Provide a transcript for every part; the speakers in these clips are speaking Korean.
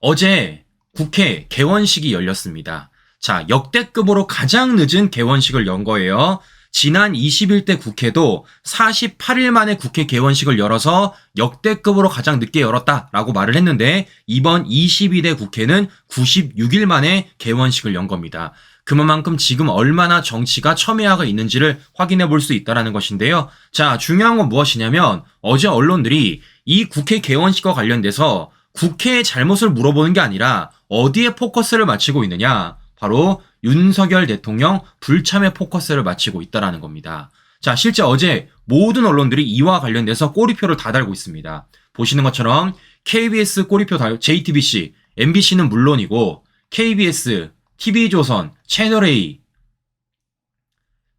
어제 국회 개원식이 열렸습니다. 자, 역대급으로 가장 늦은 개원식을 연 거예요. 지난 21대 국회도 48일 만에 국회 개원식을 열어서 역대급으로 가장 늦게 열었다라고 말을 했는데 이번 22대 국회는 96일 만에 개원식을 연 겁니다. 그만큼 지금 얼마나 정치가 첨예화가 있는지를 확인해 볼 수 있다라는 것인데요. 자, 중요한 건 무엇이냐면 어제 언론들이 이 국회 개원식과 관련돼서 국회의 잘못을 물어보는 게 아니라 어디에 포커스를 맞추고 있느냐? 바로 윤석열 대통령 불참에 포커스를 맞추고 있다라는 겁니다. 자, 실제 어제 모든 언론들이 이와 관련돼서 꼬리표를 다 달고 있습니다. 보시는 것처럼 KBS 꼬리표 달, JTBC, MBC는 물론이고 KBS, TV조선, 채널A,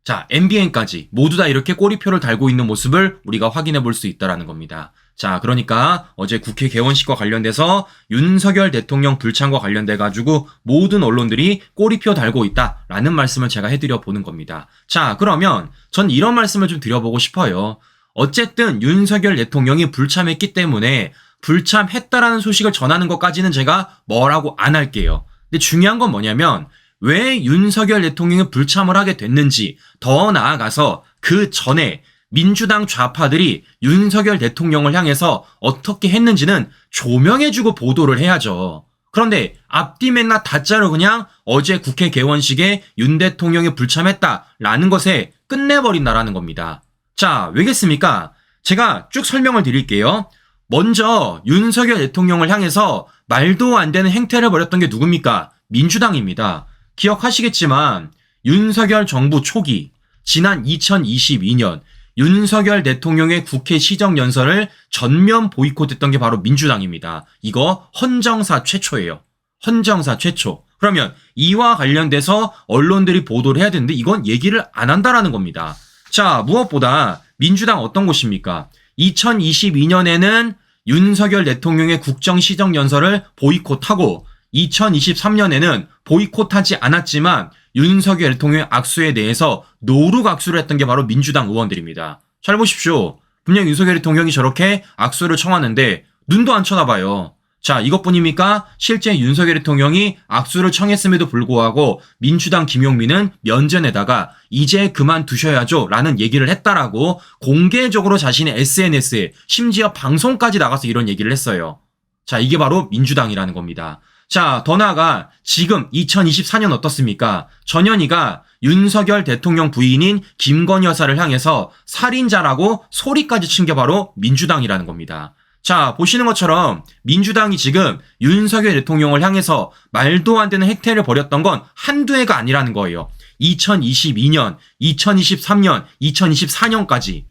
자, MBN까지 모두 다 이렇게 꼬리표를 달고 있는 모습을 우리가 확인해 볼 수 있다라는 겁니다. 자, 그러니까 어제 국회 개원식과 관련돼서 윤석열 대통령 불참과 관련돼 가지고 모든 언론들이 꼬리표 달고 있다라는 말씀을 제가 해드려 보는 겁니다. 자, 그러면 전 이런 말씀을 좀 드려보고 싶어요. 어쨌든 윤석열 대통령이 불참했기 때문에 불참했다라는 소식을 전하는 것까지는 제가 뭐라고 안 할게요. 근데 중요한 건 뭐냐면 왜 윤석열 대통령이 불참을 하게 됐는지 더 나아가서 그 전에 민주당 좌파들이 윤석열 대통령을 향해서 어떻게 했는지는 조명해주고 보도를 해야죠. 그런데 앞뒤 맨날 다짜로 그냥 어제 국회 개원식에 윤 대통령이 불참했다라는 것에 끝내버린다라는 겁니다. 자, 왜겠습니까? 제가 쭉 설명을 드릴게요. 먼저 윤석열 대통령을 향해서 말도 안 되는 행태를 벌였던 게 누굽니까? 민주당입니다. 기억하시겠지만 윤석열 정부 초기 지난 2022년 윤석열 대통령의 국회 시정연설을 전면 보이콧했던 게 바로 민주당입니다. 이거 헌정사 최초예요. 헌정사 최초. 그러면 이와 관련돼서 언론들이 보도를 해야 되는데 이건 얘기를 안 한다라는 겁니다. 자, 무엇보다 민주당 어떤 곳입니까? 2022년에는 윤석열 대통령의 국정 시정 연설을 보이콧하고 2023년에는 보이콧하지 않았지만 윤석열 대통령의 악수에 대해서 노룩 악수를 했던 게 바로 민주당 의원들입니다. 잘 보십시오. 분명 윤석열 대통령이 저렇게 악수를 청하는데 눈도 안 쳐다봐요. 자, 이것뿐입니까? 실제 윤석열 대통령이 악수를 청했음에도 불구하고 민주당 김용민은 면전에다가 이제 그만두셔야죠 라는 얘기를 했다라고 공개적으로 자신의 SNS에 심지어 방송까지 나가서 이런 얘기를 했어요. 자, 이게 바로 민주당이라는 겁니다. 자, 더 나아가 지금 2024년 어떻습니까? 전현희가 윤석열 대통령 부인인 김건희 여사를 향해서 살인자라고 소리까지 친 게 바로 민주당이라는 겁니다. 자, 보시는 것처럼 민주당이 지금 윤석열 대통령을 향해서 말도 안 되는 행태를 벌였던 건 한두 해가 아니라는 거예요. 2022년, 2023년, 2024년까지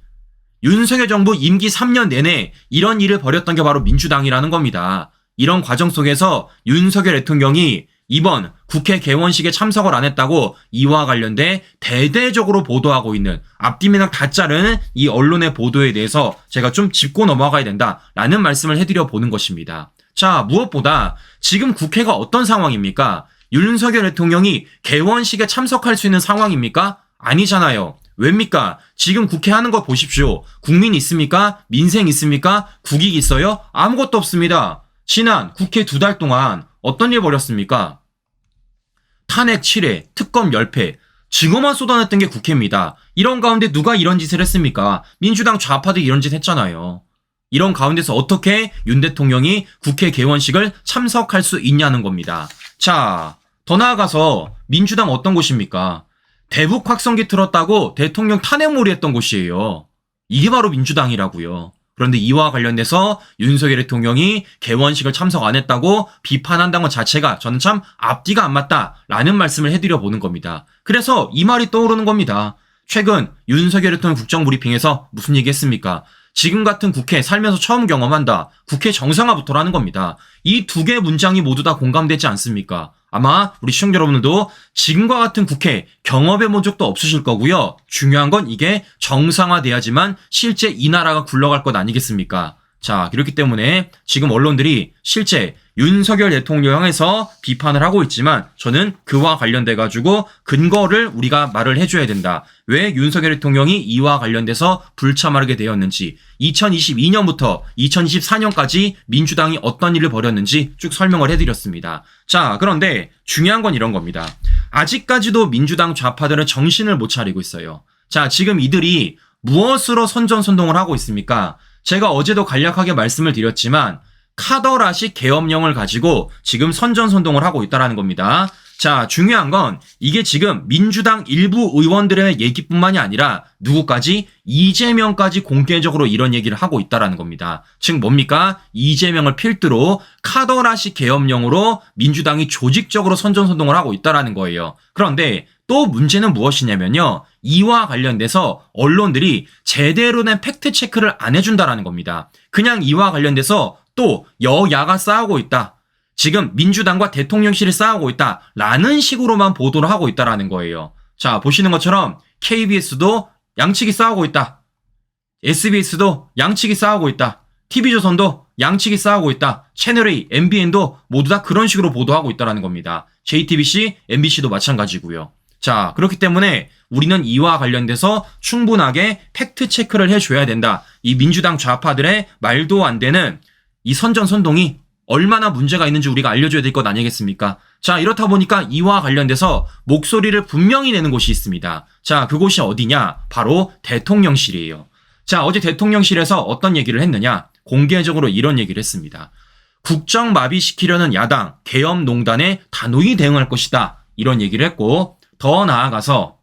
윤석열 정부 임기 3년 내내 이런 일을 벌였던 게 바로 민주당이라는 겁니다. 이런 과정 속에서 윤석열 대통령이 이번 국회 개원식에 참석을 안 했다고 이와 관련돼 대대적으로 보도하고 있는 앞뒤면랑 다 자른 이 언론의 보도에 대해서 제가 좀 짚고 넘어가야 된다라는 말씀을 해드려 보는 것입니다. 자, 무엇보다 지금 국회가 어떤 상황입니까? 윤석열 대통령이 개원식에 참석할 수 있는 상황입니까? 아니잖아요. 왜입니까? 지금 국회 하는 거 보십시오. 국민 있습니까? 민생 있습니까? 국익 있어요? 아무것도 없습니다. 지난 국회 두 달 동안 어떤 일 벌였습니까? 탄핵 7회, 특검 10회, 증오만 쏟아냈던 게 국회입니다. 이런 가운데 누가 이런 짓을 했습니까? 민주당 좌파들이 이런 짓 했잖아요. 이런 가운데서 어떻게 윤 대통령이 국회 개원식을 참석할 수 있냐는 겁니다. 자, 더 나아가서 민주당 어떤 곳입니까? 대북 확성기 틀었다고 대통령 탄핵몰이 했던 곳이에요. 이게 바로 민주당이라고요. 그런데 이와 관련돼서 윤석열 대통령이 개원식을 참석 안 했다고 비판한다는 것 자체가 저는 참 앞뒤가 안 맞다라는 말씀을 해드려 보는 겁니다. 그래서 이 말이 떠오르는 겁니다. 최근 윤석열 대통령 국정브리핑에서 무슨 얘기 했습니까? 지금 같은 국회 살면서 처음 경험한다. 국회 정상화부터라는 겁니다. 이 두 개 문장이 모두 다 공감되지 않습니까? 아마 우리 시청자 여러분들도 지금과 같은 국회 경험해 본 적도 없으실 거고요. 중요한 건 이게 정상화돼야지만 실제 이 나라가 굴러갈 것 아니겠습니까? 자, 그렇기 때문에 지금 언론들이 실제 윤석열 대통령에서 비판을 하고 있지만 저는 그와 관련돼 가지고 근거를 우리가 말을 해줘야 된다. 왜 윤석열 대통령이 이와 관련돼서 불참하게 되었는지 2022년부터 2024년까지 민주당이 어떤 일을 벌였는지 쭉 설명을 해드렸습니다. 자 그런데 중요한 건 이런 겁니다. 아직까지도 민주당 좌파들은 정신을 못 차리고 있어요. 자 지금 이들이 무엇으로 선전선동을 하고 있습니까? 제가 어제도 간략하게 말씀을 드렸지만 카더라식 계엄령을 가지고 지금 선전선동을 하고 있다는 겁니다. 자, 중요한 건 이게 지금 민주당 일부 의원들의 얘기뿐만이 아니라 누구까지 이재명까지 공개적으로 이런 얘기를 하고 있다는 겁니다. 즉 뭡니까? 이재명을 필두로 카더라식 계엄령으로 민주당이 조직적으로 선전선동을 하고 있다는 거예요. 그런데 또 문제는 무엇이냐면요. 이와 관련돼서 언론들이 제대로 된 팩트 체크를 안 해준다라는 겁니다. 그냥 이와 관련돼서 또 여야가 싸우고 있다. 지금 민주당과 대통령실이 싸우고 있다. 라는 식으로만 보도를 하고 있다라는 거예요. 자, 보시는 것처럼 KBS도 양측이 싸우고 있다. SBS도 양측이 싸우고 있다. TV조선도 양측이 싸우고 있다. 채널A, MBN도 모두 다 그런 식으로 보도하고 있다라는 겁니다. JTBC, MBC도 마찬가지고요. 자, 그렇기 때문에 우리는 이와 관련돼서 충분하게 팩트 체크를 해줘야 된다. 이 민주당 좌파들의 말도 안 되는 이 선전 선동이 얼마나 문제가 있는지 우리가 알려줘야 될 것 아니겠습니까? 자, 이렇다 보니까 이와 관련돼서 목소리를 분명히 내는 곳이 있습니다. 자, 그곳이 어디냐? 바로 대통령실이에요. 자, 어제 대통령실에서 어떤 얘기를 했느냐? 공개적으로 이런 얘기를 했습니다. 국정 마비시키려는 야당, 계엄농단에 단호히 대응할 것이다. 이런 얘기를 했고, 더 나아가서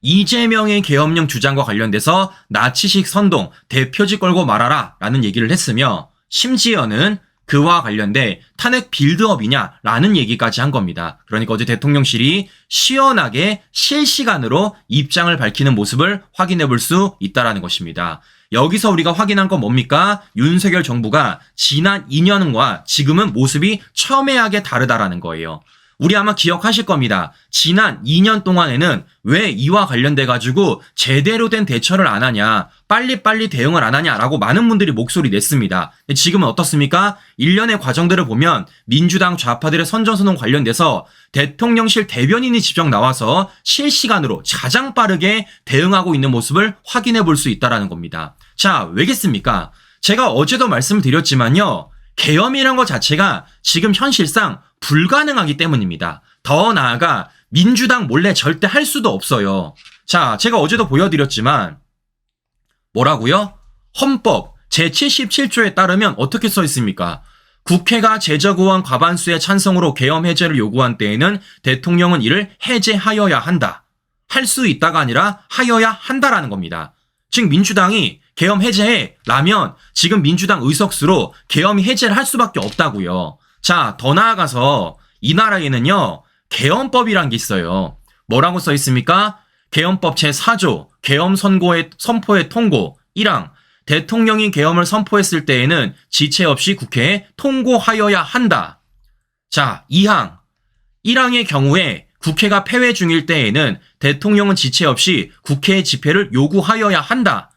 이재명의 계엄령 주장과 관련돼서 나치식 선동, 대표직 걸고 말아라 라는 얘기를 했으며 심지어는 그와 관련돼 탄핵 빌드업이냐 라는 얘기까지 한 겁니다. 그러니까 어제 대통령실이 시원하게 실시간으로 입장을 밝히는 모습을 확인해 볼 수 있다라는 것입니다. 여기서 우리가 확인한 건 뭡니까? 윤석열 정부가 지난 2년과 지금은 모습이 첨예하게 다르다라는 거예요. 우리 아마 기억하실 겁니다. 지난 2년 동안에는 왜 이와 관련돼 가지고 제대로 된 대처를 안 하냐, 빨리빨리 대응을 안 하냐라고 많은 분들이 목소리 냈습니다. 지금은 어떻습니까? 일련의 과정들을 보면 민주당 좌파들의 선전선동 관련돼서 대통령실 대변인이 직접 나와서 실시간으로 가장 빠르게 대응하고 있는 모습을 확인해 볼 수 있다라는 겁니다. 자, 왜겠습니까? 제가 어제도 말씀드렸지만요. 계엄이란 것 자체가 지금 현실상 불가능하기 때문입니다. 더 나아가 민주당 몰래 절대 할 수도 없어요. 자, 제가 어제도 보여드렸지만 뭐라고요? 헌법 제77조에 따르면 어떻게 써 있습니까? 국회가 제적의원 과반수의 찬성으로 계엄 해제를 요구한 때에는 대통령은 이를 해제하여야 한다. 할 수 있다가 아니라 하여야 한다라는 겁니다. 즉 민주당이 계엄 해제해 라면 지금 민주당 의석수로 계엄 해제를 할 수밖에 없다고요. 자, 더 나아가서 이 나라에는요. 계엄법이란 게 있어요. 뭐라고 써 있습니까? 계엄법 제4조 계엄 선고의 선포의 통고 1항 대통령이 계엄을 선포했을 때에는 지체 없이 국회에 통고하여야 한다. 자, 2항 1항의 경우에 국회가 폐회 중일 때에는 대통령은 지체 없이 국회의 집회를 요구하여야 한다.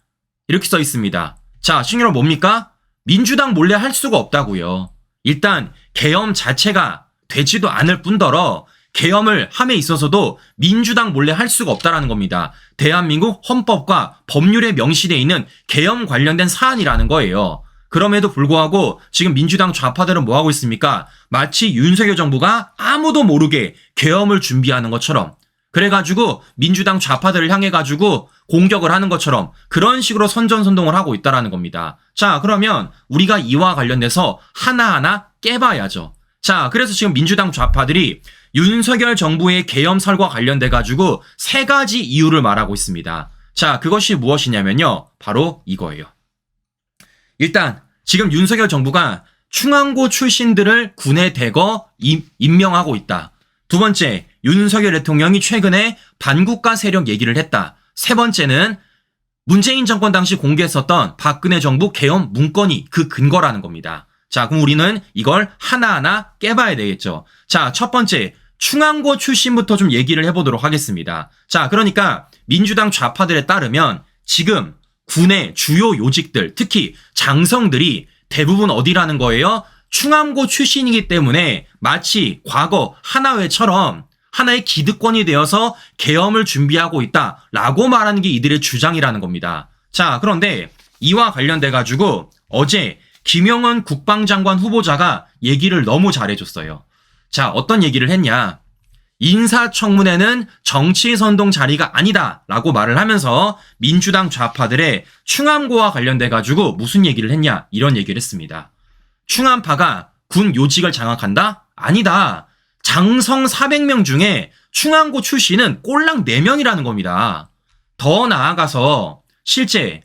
이렇게 써 있습니다. 자, 신규로 뭡니까? 민주당 몰래 할 수가 없다고요. 일단 계엄 자체가 되지도 않을 뿐더러 계엄을 함에 있어서도 민주당 몰래 할 수가 없다라는 겁니다. 대한민국 헌법과 법률에 명시되어 있는 계엄 관련된 사안이라는 거예요. 그럼에도 불구하고 지금 민주당 좌파들은 뭐 하고 있습니까? 마치 윤석열 정부가 아무도 모르게 계엄을 준비하는 것처럼 그래가지고 민주당 좌파들을 향해가지고 공격을 하는 것처럼 그런 식으로 선전선동을 하고 있다라는 겁니다. 자, 그러면 우리가 이와 관련돼서 하나하나 깨봐야죠. 자, 그래서 지금 민주당 좌파들이 윤석열 정부의 계엄설과 관련돼가지고 세 가지 이유를 말하고 있습니다. 자, 그것이 무엇이냐면요. 바로 이거예요. 일단, 지금 윤석열 정부가 충안고 출신들을 군에 대거 임, 임명하고 있다. 두 번째, 윤석열 대통령이 최근에 반국가 세력 얘기를 했다. 세 번째는 문재인 정권 당시 공개했었던 박근혜 정부 개헌 문건이 그 근거라는 겁니다. 자, 그럼 우리는 이걸 하나하나 깨봐야 되겠죠. 자, 첫 번째, 충안고 출신부터 좀 얘기를 해보도록 하겠습니다. 자, 그러니까 민주당 좌파들에 따르면 지금 군의 주요 요직들, 특히 장성들이 대부분 어디라는 거예요? 충암고 출신이기 때문에 마치 과거 하나회처럼 하나의 기득권이 되어서 계엄을 준비하고 있다라고 말하는 게 이들의 주장이라는 겁니다. 자, 그런데 이와 관련돼 가지고 어제 김영원 국방장관 후보자가 얘기를 너무 잘해줬어요. 자, 어떤 얘기를 했냐? 인사청문회는 정치 선동 자리가 아니다라고 말을 하면서 민주당 좌파들의 충암고와 관련돼 가지고 무슨 얘기를 했냐 이런 얘기를 했습니다. 충암파가 군 요직을 장악한다? 아니다. 장성 400명 중에 충암고 출신은 꼴랑 4명이라는 겁니다. 더 나아가서 실제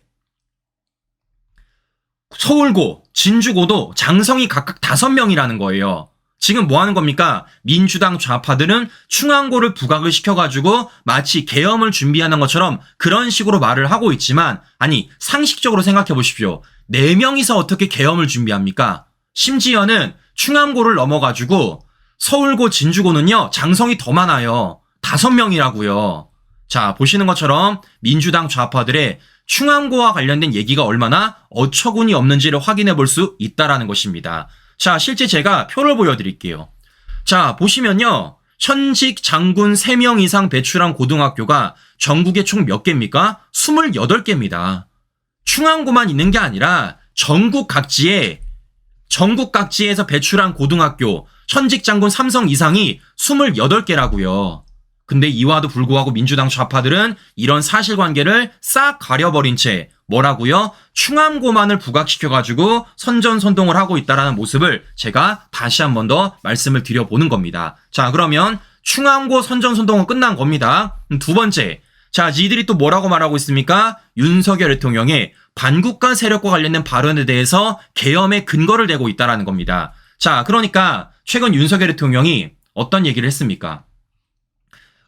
서울고, 진주고도 장성이 각각 5명이라는 거예요. 지금 뭐 하는 겁니까? 민주당 좌파들은 충암고를 부각을 시켜가지고 마치 계엄을 준비하는 것처럼 그런 식으로 말을 하고 있지만, 아니, 상식적으로 생각해 보십시오. 4명이서 어떻게 계엄을 준비합니까? 심지어는 충암고를 넘어가지고 서울고, 진주고는요, 장성이 더 많아요. 5명이라고요. 자, 보시는 것처럼 민주당 좌파들의 충암고와 관련된 얘기가 얼마나 어처구니 없는지를 확인해 볼 수 있다라는 것입니다. 자, 실제 제가 표를 보여드릴게요. 자, 보시면요. 현직 장군 3명 이상 배출한 고등학교가 전국에 총 몇 개입니까? 28개입니다. 충암고만 있는 게 아니라 전국 각지에 전국 각지에서 배출한 고등학교 현직 장군 삼성 이상이 28개라고요. 근데 이와도 불구하고 민주당 좌파들은 이런 사실관계를 싹 가려버린 채 뭐라고요? 충암고만을 부각시켜가지고 선전선동을 하고 있다라는 모습을 제가 다시 한 번 더 말씀을 드려보는 겁니다. 자 그러면 충암고 선전선동은 끝난 겁니다. 음, 두 번째 자 이들이 또 뭐라고 말하고 있습니까? 윤석열 대통령의 반국가 세력과 관련된 발언에 대해서 계엄의 근거를 대고 있다라는 겁니다. 자 그러니까 최근 윤석열 대통령이 어떤 얘기를 했습니까?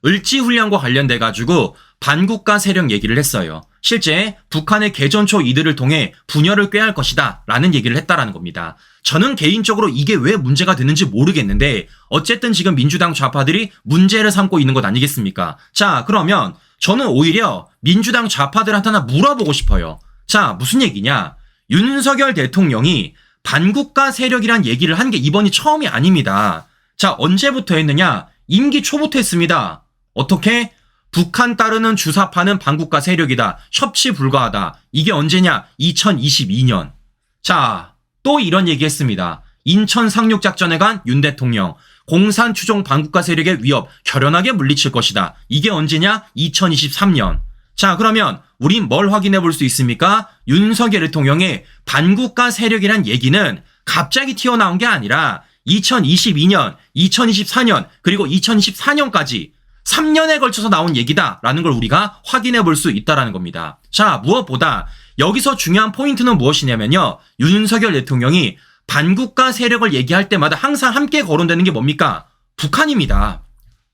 을지훈련과 관련돼 가지고 반국가 세력 얘기를 했어요. 실제 북한의 개전초 이들을 통해 분열을 꾀할 것이다 라는 얘기를 했다라는 겁니다. 저는 개인적으로 이게 왜 문제가 되는지 모르겠는데 어쨌든 지금 민주당 좌파들이 문제를 삼고 있는 것 아니겠습니까? 자 그러면 저는 오히려 민주당 좌파들한테 하나 물어보고 싶어요. 자 무슨 얘기냐? 윤석열 대통령이 반국가 세력이란 얘기를 한 게 이번이 처음이 아닙니다. 자 언제부터 했느냐? 임기 초부터 했습니다. 어떻게? 북한 따르는 주사파는 반국가 세력이다. 협치 불가하다. 이게 언제냐? 2022년. 자, 또 이런 얘기 했습니다. 인천 상륙작전에 간 윤 대통령. 공산 추종 반국가 세력의 위협 결연하게 물리칠 것이다. 이게 언제냐? 2023년. 자, 그러면 우린 뭘 확인해 볼 수 있습니까? 윤석열 대통령의 반국가 세력이란 얘기는 갑자기 튀어나온 게 아니라 2022년, 2024년, 그리고 2024년까지 3년에 걸쳐서 나온 얘기다라는 걸 우리가 확인해 볼 수 있다라는 겁니다. 자, 무엇보다 여기서 중요한 포인트는 무엇이냐면요. 윤석열 대통령이 반국가 세력을 얘기할 때마다 항상 함께 거론되는 게 뭡니까? 북한입니다.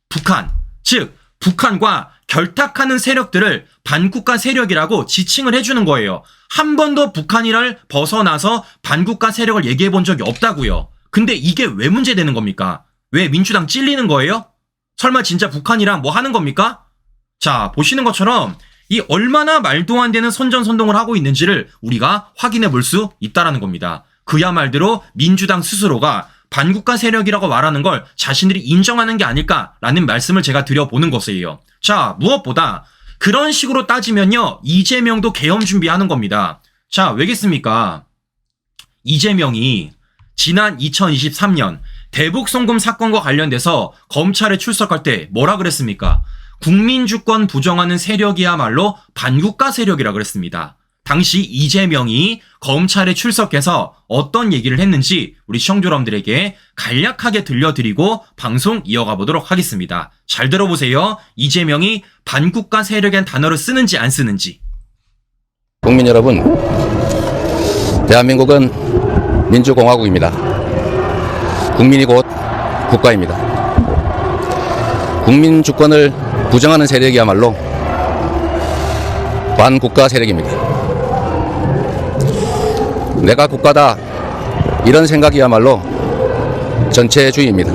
북한. 즉, 북한과 결탁하는 세력들을 반국가 세력이라고 지칭을 해주는 거예요. 한 번도 북한이를 벗어나서 반국가 세력을 얘기해 본 적이 없다고요. 근데 이게 왜 문제되는 겁니까? 왜 민주당 찔리는 거예요? 설마 진짜 북한이랑 뭐 하는 겁니까? 자, 보시는 것처럼 이 얼마나 말도 안 되는 선전선동을 하고 있는지를 우리가 확인해 볼 수 있다라는 겁니다. 그야말대로 민주당 스스로가 반국가 세력이라고 말하는 걸 자신들이 인정하는 게 아닐까라는 말씀을 제가 드려보는 것이에요. 자, 무엇보다 그런 식으로 따지면요. 이재명도 계엄 준비하는 겁니다. 자, 왜겠습니까? 이재명이 지난 2023년 대북 송금 사건과 관련돼서 검찰에 출석할 때 뭐라 그랬습니까? 국민 주권 부정하는 세력이야말로 반국가 세력이라 그랬습니다. 당시 이재명이 검찰에 출석해서 어떤 얘기를 했는지 우리 시청자 여러분들에게 간략하게 들려드리고 방송 이어가 보도록 하겠습니다. 잘 들어보세요. 이재명이 반국가 세력이란 단어를 쓰는지 안 쓰는지. 국민 여러분, 대한민국은 민주공화국입니다. 국민이 곧 국가입니다. 국민 주권을 부정하는 세력이야말로 반국가 세력입니다. 내가 국가다 이런 생각이야말로 전체주의입니다.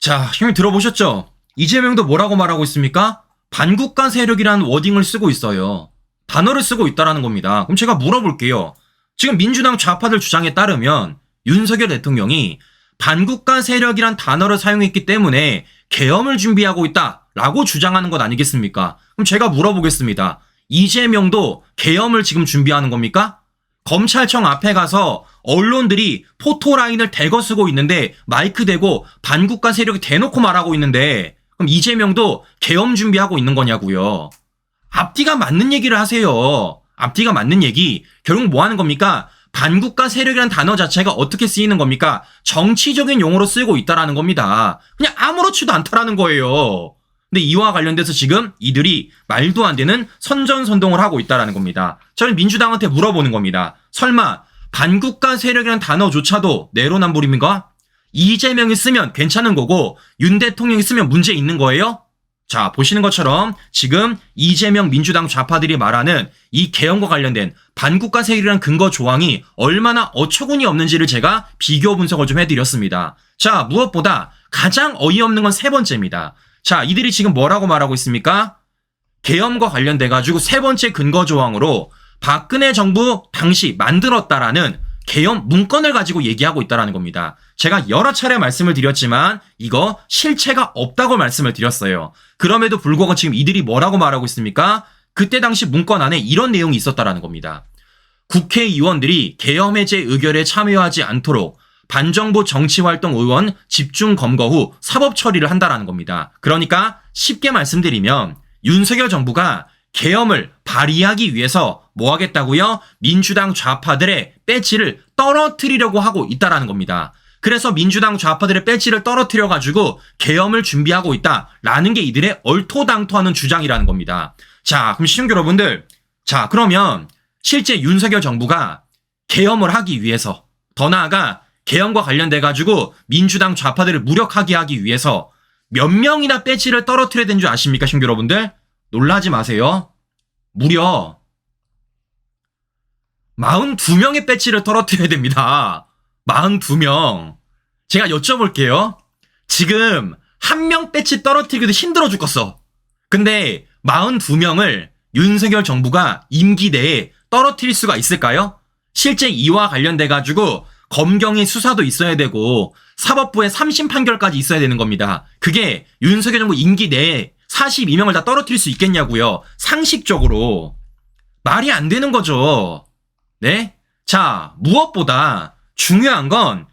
자, 형님 들어보셨죠? 이재명도 뭐라고 말하고 있습니까? 반국가 세력이라는 워딩을 쓰고 있어요. 단어를 쓰고 있다라는 겁니다. 그럼 제가 물어볼게요. 지금 민주당 좌파들 주장에 따르면 윤석열 대통령이 반국가 세력이란 단어를 사용했기 때문에 계엄을 준비하고 있다라고 주장하는 것 아니겠습니까? 그럼 제가 물어보겠습니다. 이재명도 계엄을 지금 준비하는 겁니까? 검찰청 앞에 가서 언론들이 포토라인을 대거 쓰고 있는데 마이크 대고 반국가 세력이 대놓고 말하고 있는데 그럼 이재명도 계엄 준비하고 있는 거냐고요. 앞뒤가 맞는 얘기를 하세요. 앞뒤가 맞는 얘기. 결국 뭐 하는 겁니까? 반국가 세력이라는 단어 자체가 어떻게 쓰이는 겁니까? 정치적인 용어로 쓰고 있다라는 겁니다. 그냥 아무렇지도 않다라는 거예요. 근데 이와 관련돼서 지금 이들이 말도 안 되는 선전선동을 하고 있다라는 겁니다. 저는 민주당한테 물어보는 겁니다. 설마 반국가 세력이라는 단어조차도 내로남불입니까? 이재명이 쓰면 괜찮은 거고 윤 대통령이 쓰면 문제 있는 거예요? 자, 보시는 것처럼 지금 이재명 민주당 좌파들이 말하는 이 개헌과 관련된 반국가 세력이라는 근거 조항이 얼마나 어처구니 없는지를 제가 비교 분석을 좀 해드렸습니다. 자, 무엇보다 가장 어이없는 건 세 번째입니다. 자, 이들이 지금 뭐라고 말하고 있습니까? 계엄과 관련돼 가지고 세 번째 근거 조항으로 박근혜 정부 당시 만들었다라는 계엄 문건을 가지고 얘기하고 있다라는 겁니다. 제가 여러 차례 말씀을 드렸지만 이거 실체가 없다고 말씀을 드렸어요. 그럼에도 불구하고 지금 이들이 뭐라고 말하고 있습니까? 그때 당시 문건 안에 이런 내용이 있었다라는 겁니다. 국회의원들이 계엄 해제 의결에 참여하지 않도록 반정부 정치활동 의원 집중 검거 후 사법 처리를 한다라는 겁니다. 그러니까 쉽게 말씀드리면 윤석열 정부가 계엄을 발의하기 위해서 뭐 하겠다고요? 민주당 좌파들의 배지를 떨어뜨리려고 하고 있다라는 겁니다. 그래서 민주당 좌파들의 배지를 떨어뜨려 가지고 계엄을 준비하고 있다라는 게 이들의 얼토당토하는 주장이라는 겁니다. 자, 그럼 시청자 여러분들, 자 그러면 실제 윤석열 정부가 계엄을 하기 위해서 더 나아가 계엄과 관련돼 가지고 민주당 좌파들을 무력하게 하기 위해서 몇 명이나 배지를 떨어뜨려야 되는 줄 아십니까, 시청자 여러분들? 놀라지 마세요. 무려 42명의 배지를 떨어뜨려야 됩니다. 42명. 제가 여쭤볼게요. 지금 한 명 배지 떨어뜨리기도 힘들어 죽겠어. 근데 42명을 윤석열 정부가 임기 내에 떨어뜨릴 수가 있을까요? 실제 이와 관련돼 가지고 검경의 수사도 있어야 되고 사법부의 3심 판결까지 있어야 되는 겁니다. 그게 윤석열 정부 임기 내에 42명을 다 떨어뜨릴 수 있겠냐고요. 상식적으로 말이 안 되는 거죠. 네? 자, 무엇보다 중요한 건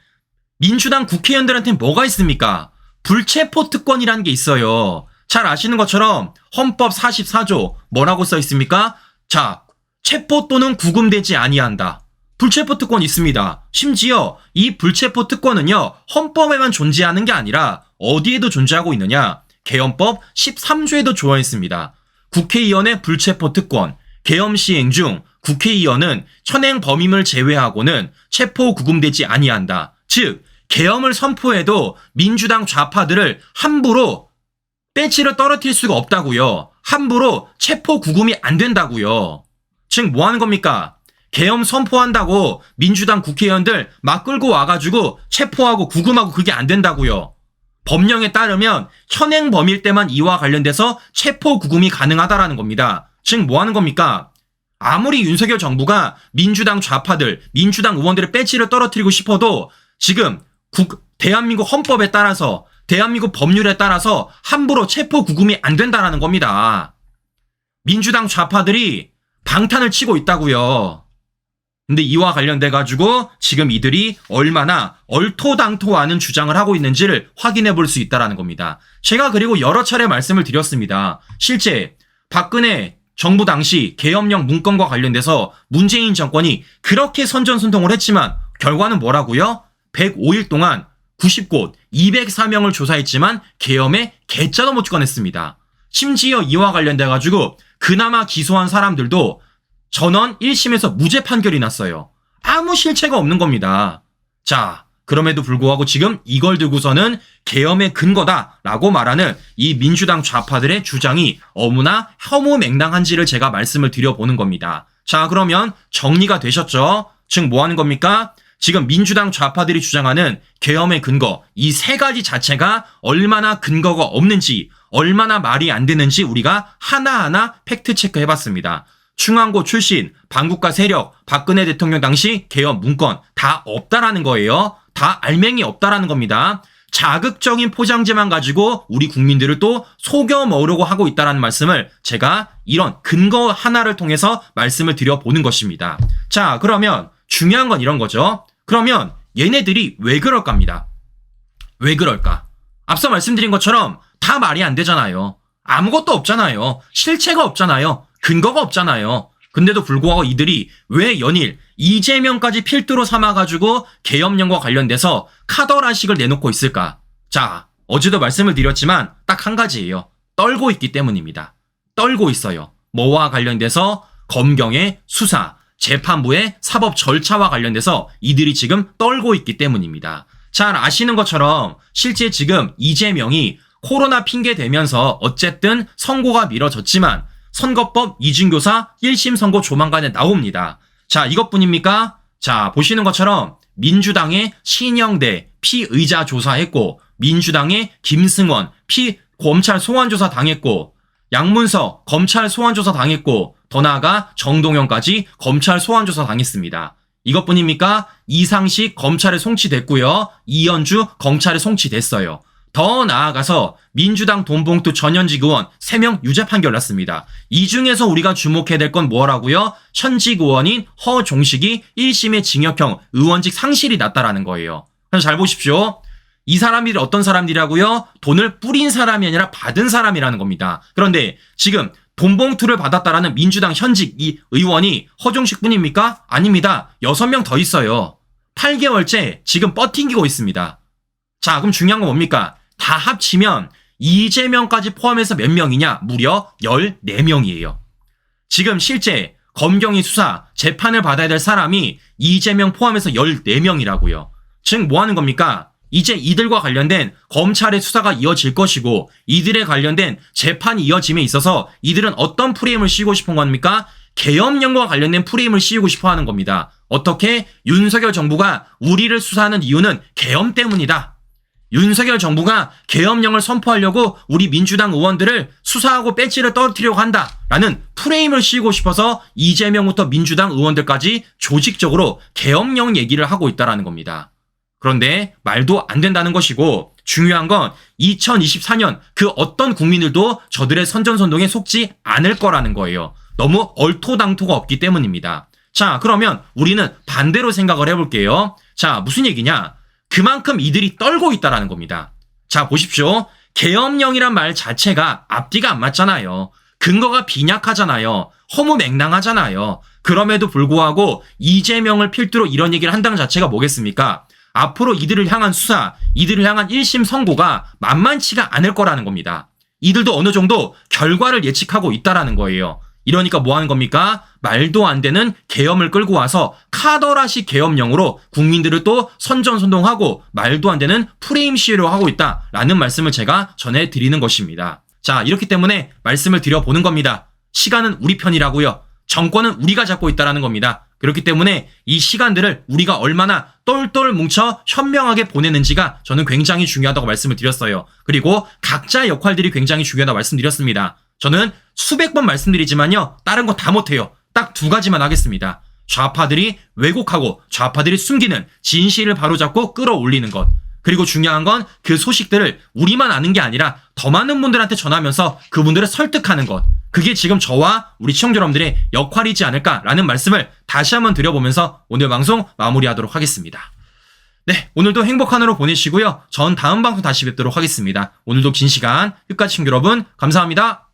민주당 국회의원들한테 뭐가 있습니까? 불체포 특권이라는 게 있어요. 잘 아시는 것처럼 헌법 44조 뭐라고 써 있습니까? 자, 체포 또는 구금되지 아니한다. 불체포 특권 있습니다. 심지어 이 불체포 특권은요, 헌법에만 존재하는 게 아니라 어디에도 존재하고 있느냐? 개헌법 13조에도 조어 있습니다. 국회의원의 불체포 특권, 계엄 시행 중 국회의원은 현행 범임을 제외하고는 체포 구금되지 아니한다. 즉, 계엄을 선포해도 민주당 좌파들을 함부로 배치를 떨어뜨릴 수가 없다고요. 함부로 체포 구금이 안 된다고요. 즉, 뭐 하는 겁니까? 계엄 선포한다고 민주당 국회의원들 막 끌고 와가지고 체포하고 구금하고 그게 안 된다고요. 법령에 따르면 현행 범일 때만 이와 관련돼서 체포 구금이 가능하다라는 겁니다. 즉, 뭐 하는 겁니까? 아무리 윤석열 정부가 민주당 좌파들, 민주당 의원들의 배지를 떨어뜨리고 싶어도 지금 국, 대한민국 헌법에 따라서 대한민국 법률에 따라서 함부로 체포 구금이 안 된다라는 겁니다. 민주당 좌파들이 방탄을 치고 있다고요. 근데 이와 관련돼 가지고 지금 이들이 얼마나 얼토당토하는 주장을 하고 있는지를 확인해 볼 수 있다라는 겁니다. 제가 그리고 여러 차례 말씀을 드렸습니다. 실제 박근혜 정부 당시 계엄령 문건과 관련돼서 문재인 정권이 그렇게 선전선동을 했지만 결과는 뭐라고요? 105일 동안 90곳 204명을 조사했지만 계엄에 개짜도 못 꺼냈습니다. 심지어 이와 관련돼 가지고 그나마 기소한 사람들도 전원 1심에서 무죄 판결이 났어요. 아무 실체가 없는 겁니다. 자, 그럼에도 불구하고 지금 이걸 두고서는 계엄의 근거다라고 말하는 이 민주당 좌파들의 주장이 어무나 혐오 맹랑한지를 제가 말씀을 드려보는 겁니다. 자, 그러면 정리가 되셨죠? 즉, 뭐 하는 겁니까? 지금 민주당 좌파들이 주장하는 계엄의 근거, 이 세 가지 자체가 얼마나 근거가 없는지, 얼마나 말이 안 되는지 우리가 하나하나 팩트 체크 해봤습니다. 충안고 출신, 반국가 세력, 박근혜 대통령 당시 개헌 문건 다 없다라는 거예요. 다 알맹이 없다라는 겁니다. 자극적인 포장지만 가지고 우리 국민들을 또 속여 먹으려고 하고 있다라는 말씀을 제가 이런 근거 하나를 통해서 말씀을 드려보는 것입니다. 자, 그러면 중요한 건 이런 거죠. 그러면 얘네들이 왜 그럴까입니다. 왜 그럴까? 앞서 말씀드린 것처럼 다 말이 안 되잖아요. 아무것도 없잖아요. 실체가 없잖아요. 근거가 없잖아요. 근데도 불구하고 이들이 왜 연일 이재명까지 필두로 삼아가지고 계엄령과 관련돼서 카더라식을 내놓고 있을까? 자, 어제도 말씀을 드렸지만 딱 한 가지예요. 떨고 있기 때문입니다. 떨고 있어요. 뭐와 관련돼서 검경의 수사, 재판부의 사법 절차와 관련돼서 이들이 지금 떨고 있기 때문입니다. 잘 아시는 것처럼 실제 지금 이재명이 코로나 핑계 대면서 어쨌든 선고가 미뤄졌지만 선거법 이중교사 1심 선고 조만간에 나옵니다. 자, 이것뿐입니까? 자, 보시는 것처럼 민주당의 신영대 피의자 조사했고 민주당의 김승원 피 검찰 소환 조사 당했고 양문서 검찰 소환 조사 당했고 더 나아가 정동영까지 검찰 소환 조사 당했습니다. 이것뿐입니까? 이상식 검찰에 송치됐고요. 이현주 검찰에 송치됐어요. 더 나아가서 민주당 돈봉투 전현직 의원 3명 유죄 판결 났습니다. 이 중에서 우리가 주목해야 될 건 뭐라고요? 현직 의원인 허종식이 1심의 징역형 의원직 상실이 났다라는 거예요. 그래서 잘 보십시오. 이 사람들이 어떤 사람들이라고요? 돈을 뿌린 사람이 아니라 받은 사람이라는 겁니다. 그런데 지금 돈봉투를 받았다라는 민주당 현직 이 의원이 허종식 뿐입니까? 아닙니다. 6명 더 있어요. 8개월째 지금 버팅기고 있습니다. 자, 그럼 중요한 건 뭡니까? 다 합치면 이재명까지 포함해서 몇 명이냐? 무려 14명이에요. 지금 실제 검경이 수사, 재판을 받아야 될 사람이 이재명 포함해서 14명이라고요. 즉, 뭐 하는 겁니까? 이제 이들과 관련된 검찰의 수사가 이어질 것이고 이들에 관련된 재판이 이어짐에 있어서 이들은 어떤 프레임을 씌우고 싶은 겁니까? 계엄령과 관련된 프레임을 씌우고 싶어 하는 겁니다. 어떻게? 윤석열 정부가 우리를 수사하는 이유는 계엄 때문이다. 윤석열 정부가 계엄령을 선포하려고 우리 민주당 의원들을 수사하고 배지를 떨어뜨리려고 한다라는 프레임을 씌우고 싶어서 이재명부터 민주당 의원들까지 조직적으로 계엄령 얘기를 하고 있다라는 겁니다. 그런데 말도 안 된다는 것이고 중요한 건 2024년 그 어떤 국민들도 저들의 선전선동에 속지 않을 거라는 거예요. 너무 얼토당토가 없기 때문입니다. 자, 그러면 우리는 반대로 생각을 해볼게요. 자, 무슨 얘기냐? 그만큼 이들이 떨고 있다라는 겁니다. 자, 보십시오. 계엄령이란 말 자체가 앞뒤가 안 맞잖아요. 근거가 빈약하잖아요. 허무맹랑하잖아요. 그럼에도 불구하고 이재명을 필두로 이런 얘기를 한다는 자체가 뭐겠습니까? 앞으로 이들을 향한 수사, 이들을 향한 1심 선고가 만만치가 않을 거라는 겁니다. 이들도 어느 정도 결과를 예측하고 있다라는 거예요. 이러니까 뭐 하는 겁니까? 말도 안 되는 계엄을 끌고 와서 카더라식 계엄령으로 국민들을 또 선전선동하고 말도 안 되는 프레임 시위를 하고 있다라는 말씀을 제가 전해드리는 것입니다. 자, 이렇기 때문에 말씀을 드려보는 겁니다. 시간은 우리 편이라고요. 정권은 우리가 잡고 있다라는 겁니다. 그렇기 때문에 이 시간들을 우리가 얼마나 똘똘 뭉쳐 현명하게 보내는지가 저는 굉장히 중요하다고 말씀을 드렸어요. 그리고 각자의 역할들이 굉장히 중요하다고 말씀드렸습니다. 저는 수백 번 말씀드리지만요. 다른 거 다 못해요. 딱 두 가지만 하겠습니다. 좌파들이 왜곡하고 좌파들이 숨기는 진실을 바로잡고 끌어올리는 것. 그리고 중요한 건 그 소식들을 우리만 아는 게 아니라 더 많은 분들한테 전하면서 그분들을 설득하는 것. 그게 지금 저와 우리 시청자 여러분들의 역할이지 않을까라는 말씀을 다시 한번 드려보면서 오늘 방송 마무리하도록 하겠습니다. 네, 오늘도 행복한 하루 보내시고요. 전 다음 방송 다시 뵙도록 하겠습니다. 오늘도 긴 시간 끝까지 시청자 여러분 감사합니다.